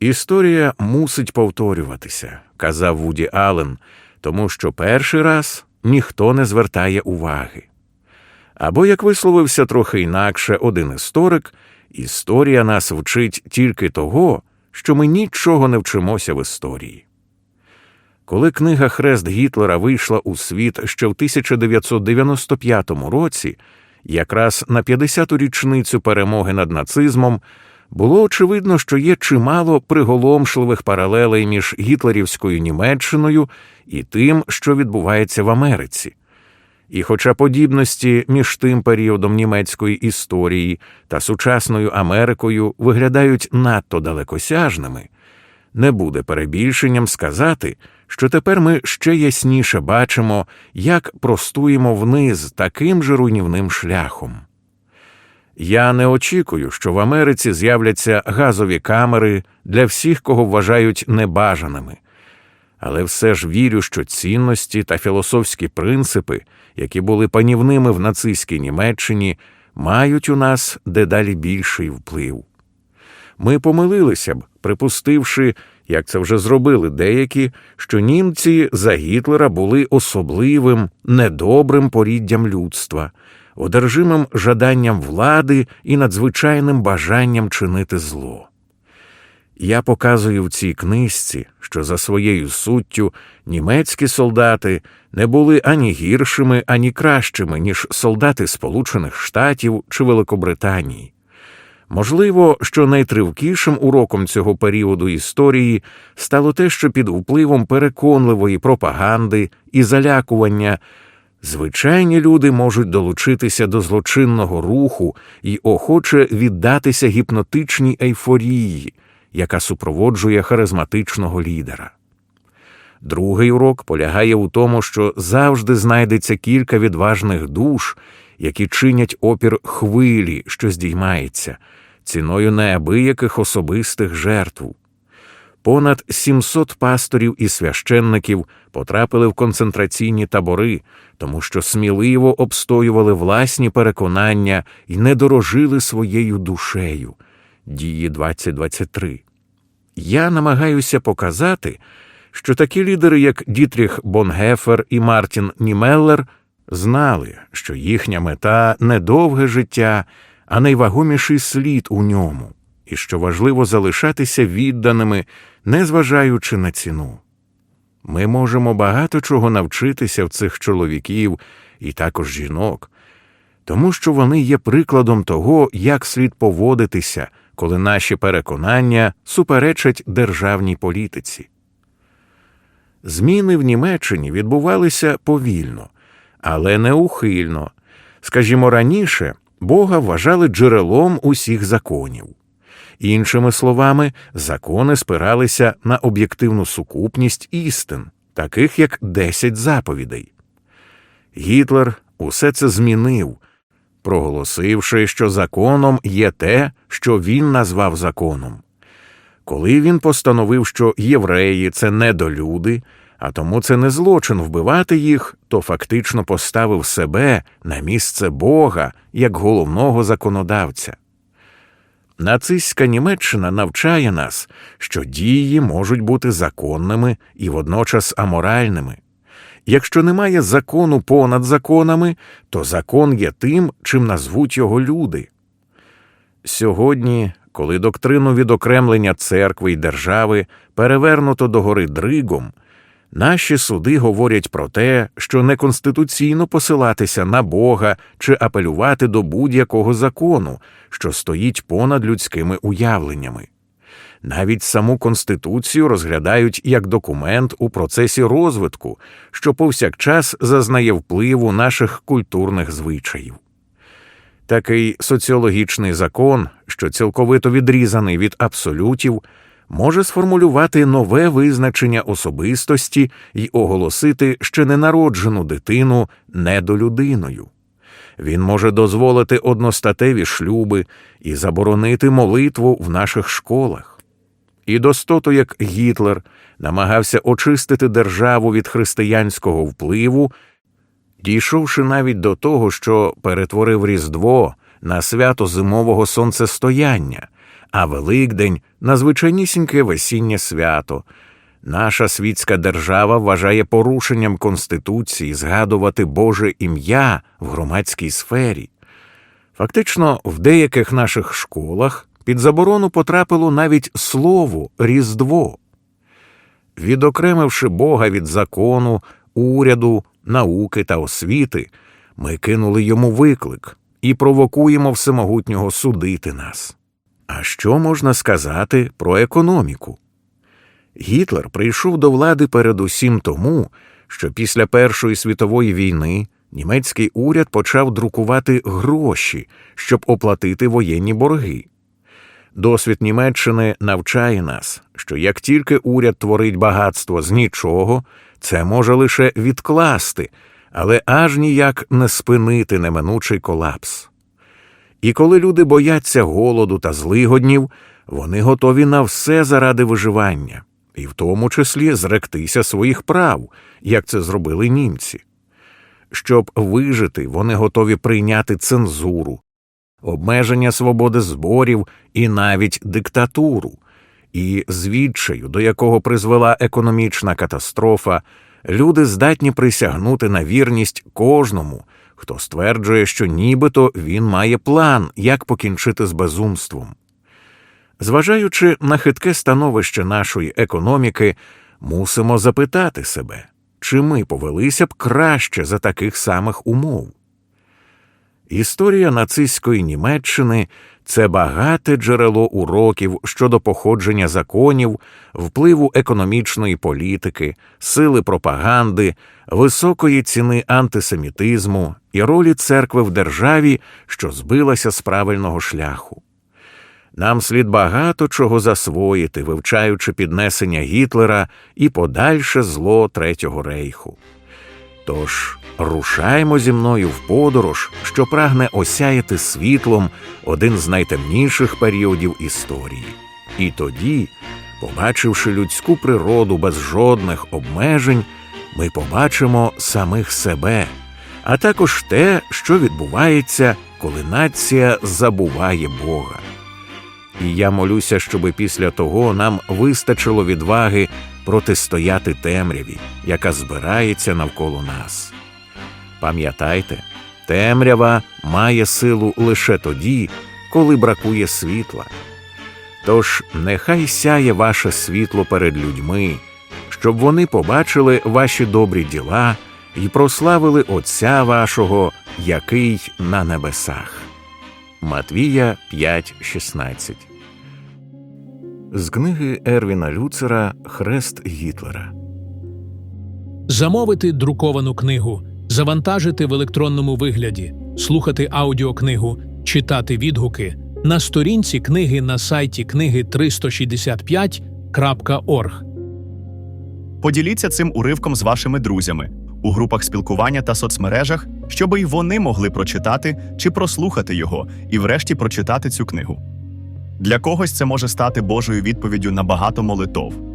Історія мусить повторюватися, казав Вуді Аллен, тому що перший раз ніхто не звертає уваги. Або, як висловився трохи інакше один історик, історія нас вчить тільки того, що ми нічого не вчимося в історії. Коли книга Хрест Гітлера вийшла у світ ще в 1995 році, якраз на 50-ту річницю перемоги над нацизмом, було очевидно, що є чимало приголомшливих паралелей між гітлерівською Німеччиною і тим, що відбувається в Америці. І, хоча подібності між тим періодом німецької історії та сучасною Америкою виглядають надто далекосяжними, не буде перебільшенням сказати, що тепер ми ще ясніше бачимо, як простуємо вниз таким же руйнівним шляхом. Я не очікую, що в Америці з'являться газові камери для всіх, кого вважають небажаними, але все ж вірю, що цінності та філософські принципи, які були панівними в нацистській Німеччині, мають у нас дедалі більший вплив. Ми помилилися б, припустивши, як це вже зробили деякі, що німці за Гітлера були особливим, недобрим поріддям людства, одержимим жаданням влади і надзвичайним бажанням чинити зло. Я показую в цій книжці, що за своєю суттю німецькі солдати не були ані гіршими, ані кращими, ніж солдати Сполучених Штатів чи Великобританії. Можливо, що найтривкішим уроком цього періоду історії стало те, що під впливом переконливої пропаганди і залякування звичайні люди можуть долучитися до злочинного руху і охоче віддатися гіпнотичній ейфорії, яка супроводжує харизматичного лідера. Другий урок полягає у тому, що завжди знайдеться кілька відважних душ, які чинять опір хвилі, що здіймається, ціною неабияких особистих жертв. Понад 700 пасторів і священників потрапили в концентраційні табори, тому що сміливо обстоювали власні переконання і не дорожили своєю душею. Дії 2023. Я намагаюся показати, що такі лідери, як Дітріх Бонгефер і Мартін Німеллер, знали, що їхня мета не довге життя, а найвагоміший слід у ньому, і що важливо залишатися відданими, незважаючи на ціну. Ми можемо багато чого навчитися в цих чоловіків і також жінок, тому що вони є прикладом того, як слід поводитися, коли наші переконання суперечать державній політиці. Зміни в Німеччині відбувалися повільно, але неухильно. Скажімо, раніше Бога вважали джерелом усіх законів. Іншими словами, закони спиралися на об'єктивну сукупність істин, таких як десять заповідей. Гітлер усе це змінив, проголосивши, що законом є те, що він назвав законом. Коли він постановив, що євреї це недолюди, а тому це не злочин вбивати їх, то фактично поставив себе на місце Бога як головного законодавця. Нацистська Німеччина навчає нас, що дії можуть бути законними і водночас аморальними. Якщо немає закону понад законами, то закон є тим, чим назвуть його люди. Сьогодні, коли доктрину відокремлення церкви й держави перевернуто догори дригом, наші суди говорять про те, що неконституційно посилатися на Бога чи апелювати до будь-якого закону, що стоїть понад людськими уявленнями. Навіть саму Конституцію розглядають як документ у процесі розвитку, що повсякчас зазнає впливу наших культурних звичаїв. Такий соціологічний закон, що цілковито відрізаний від абсолютів, може сформулювати нове визначення особистості і оголосити ще ненароджену дитину недолюдиною. Він може дозволити одностатеві шлюби і заборонити молитву в наших школах. І достото, як Гітлер намагався очистити державу від християнського впливу, дійшовши навіть до того, що перетворив Різдво на свято зимового сонцестояння, а Великдень надзвичайнісіньке весіннє свято. Наша світська держава вважає порушенням Конституції згадувати Боже ім'я в громадській сфері. Фактично, в деяких наших школах під заборону потрапило навіть слово Різдво. Відокремивши Бога від закону, уряду, науки та освіти, ми кинули йому виклик і провокуємо всемогутнього судити нас. А що можна сказати про економіку? Гітлер прийшов до влади передусім тому, що після Першої світової війни німецький уряд почав друкувати гроші, щоб оплатити воєнні борги. Досвід Німеччини навчає нас, що як тільки уряд творить багатство з нічого, це може лише відкласти, але аж ніяк не спинити неминучий колапс. І коли люди бояться голоду та злигоднів, вони готові на все заради виживання, і в тому числі зректися своїх прав, як це зробили німці. Щоб вижити, вони готові прийняти цензуру, обмеження свободи зборів і навіть диктатуру, і з відчаю, до якого призвела економічна катастрофа, люди здатні присягнути на вірність кожному, хто стверджує, що нібито він має план, як покінчити з безумством. Зважаючи на хитке становище нашої економіки, мусимо запитати себе, чи ми повелися б краще за таких самих умов. Історія нацистської Німеччини це багате джерело уроків щодо походження законів, впливу економічної політики, сили пропаганди, високої ціни антисемітизму і ролі церкви в державі, що збилася з правильного шляху. Нам слід багато чого засвоїти, вивчаючи піднесення Гітлера і подальше зло Третього рейху. Тож рушаймо зі мною в подорож, що прагне осяяти світлом один з найтемніших періодів історії. І тоді, побачивши людську природу без жодних обмежень, ми побачимо самих себе, а також те, що відбувається, коли нація забуває Бога. І я молюся, щоби після того нам вистачило відваги протистояти темряві, яка збирається навколо нас. Пам'ятайте, темрява має силу лише тоді, коли бракує світла. Тож нехай сяє ваше світло перед людьми, щоб вони побачили ваші добрі діла і прославили Отця вашого, який на небесах. Матвія 5.16 З книги Ервіна Люцера Хрест Гітлера. Замовити друковану книгу, завантажити в електронному вигляді, слухати аудіокнигу, читати відгуки на сторінці книги на сайті книги 365.org. Поділіться цим уривком з вашими друзями у групах спілкування та соцмережах, щоб і вони могли прочитати чи прослухати його і, врешті, прочитати цю книгу. Для когось це може стати Божою відповіддю на багато молитов.